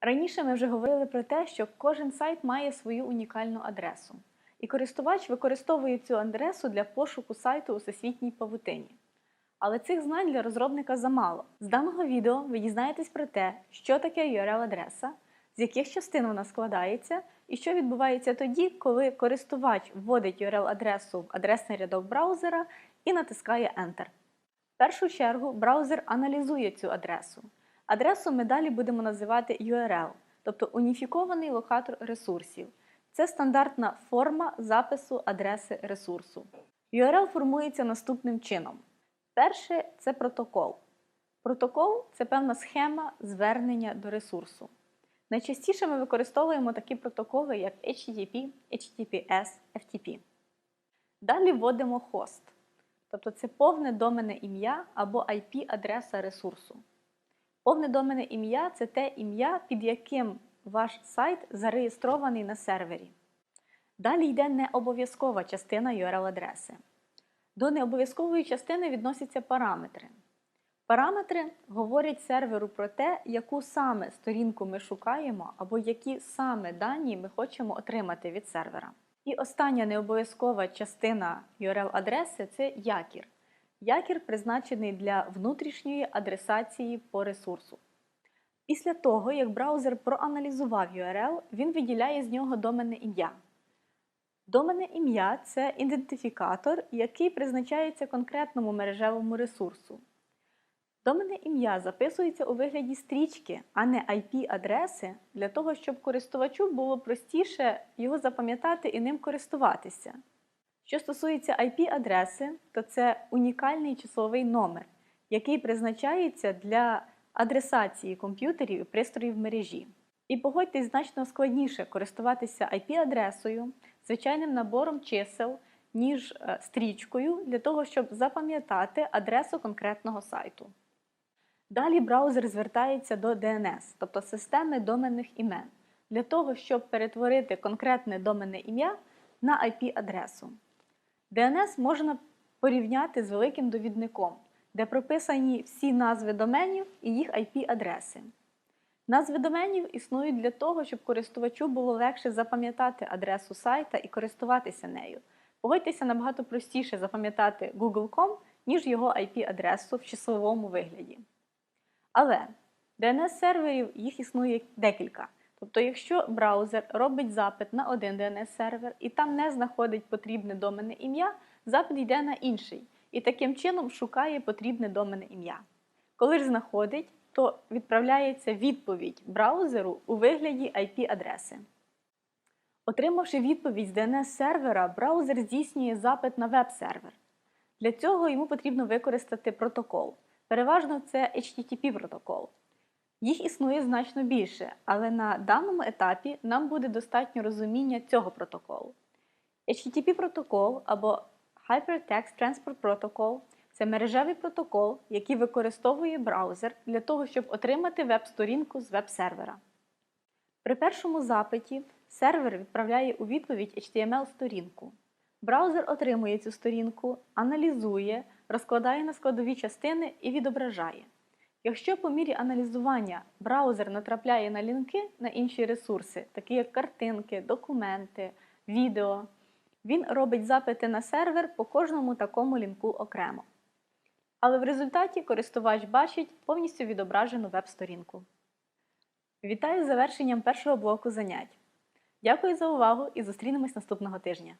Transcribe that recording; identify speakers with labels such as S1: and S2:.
S1: Раніше ми вже говорили про те, що кожен сайт має свою унікальну адресу, і користувач використовує цю адресу для пошуку сайту у всесвітній павутині. Але цих знань для розробника замало. З даного відео ви дізнаєтесь про те, що таке URL-адреса, з яких частин вона складається, і що відбувається тоді, коли користувач вводить URL-адресу в адресний рядок браузера і натискає Enter. В першу чергу браузер аналізує цю адресу. Адресу ми далі будемо називати URL, тобто уніфікований локатор ресурсів. Це стандартна форма запису адреси ресурсу. URL формується наступним чином. Перше це протокол. Протокол це певна схема звернення до ресурсу. Найчастіше ми використовуємо такі протоколи, як HTTP, HTTPS, FTP. Далі вводимо хост, тобто це повне доменне ім'я або IP-адреса ресурсу. Повне доменне ім'я це те ім'я, під яким ваш сайт зареєстрований на сервері. Далі йде необов'язкова частина URL-адреси. До необов'язкової частини відносяться параметри. Параметри говорять серверу про те, яку саме сторінку ми шукаємо або які саме дані ми хочемо отримати від сервера. І остання необов'язкова частина URL-адреси це якір. Якір призначений для внутрішньої адресації по ресурсу. Після того, як браузер проаналізував URL, він виділяє з нього доменне ім'я. Доменне ім'я це ідентифікатор, який призначається конкретному мережевому ресурсу. Доменне ім'я записується у вигляді стрічки, а не IP-адреси, для того, щоб користувачу було простіше його запам'ятати і ним користуватися. Що стосується IP-адреси, то це унікальний числовий номер, який призначається для адресації комп'ютерів і пристроїв мережі. І погодьтесь значно складніше користуватися IP-адресою, звичайним набором чисел, ніж е, стрічкою для того, щоб запам'ятати адресу конкретного сайту. Далі браузер звертається до DNS, тобто системи доменних імен, для того, щоб перетворити конкретне доменне ім'я на IP-адресу. DNS можна порівняти з великим довідником, де прописані всі назви доменів і їх IP-адреси. Назви доменів існують для того, щоб користувачу було легше запам'ятати адресу сайта і користуватися нею. Погодьтеся набагато простіше запам'ятати Google.com, ніж його IP-адресу в числовому вигляді. Але DNS-серверів їх існує декілька. Тобто, якщо браузер робить запит на один DNS-сервер і там не знаходить потрібне доменне ім'я, запит йде на інший і таким чином шукає потрібне доменне ім'я. Коли ж знаходить, то відправляється відповідь браузеру у вигляді IP-адреси. Отримавши відповідь з DNS-сервера, браузер здійснює запит на веб-сервер. Для цього йому потрібно використати протокол. Переважно це HTTP протокол. Їх існує значно більше, але на даному етапі нам буде достатньо розуміння цього протоколу. HTTP протокол або Hypertext Transport Protocol це мережевий протокол, який використовує браузер для того, щоб отримати веб-сторінку з веб-сервера. При першому запиті сервер відправляє у відповідь HTML-сторінку. Браузер отримує цю сторінку, аналізує, розкладає на складові частини і відображає. Якщо по мірі аналізування браузер натрапляє на лінки на інші ресурси, такі як картинки, документи, відео, він робить запити на сервер по кожному такому лінку окремо. Але в результаті користувач бачить повністю відображену веб-сторінку. Вітаю з завершенням першого блоку занять. Дякую за увагу і зустрінемось наступного тижня!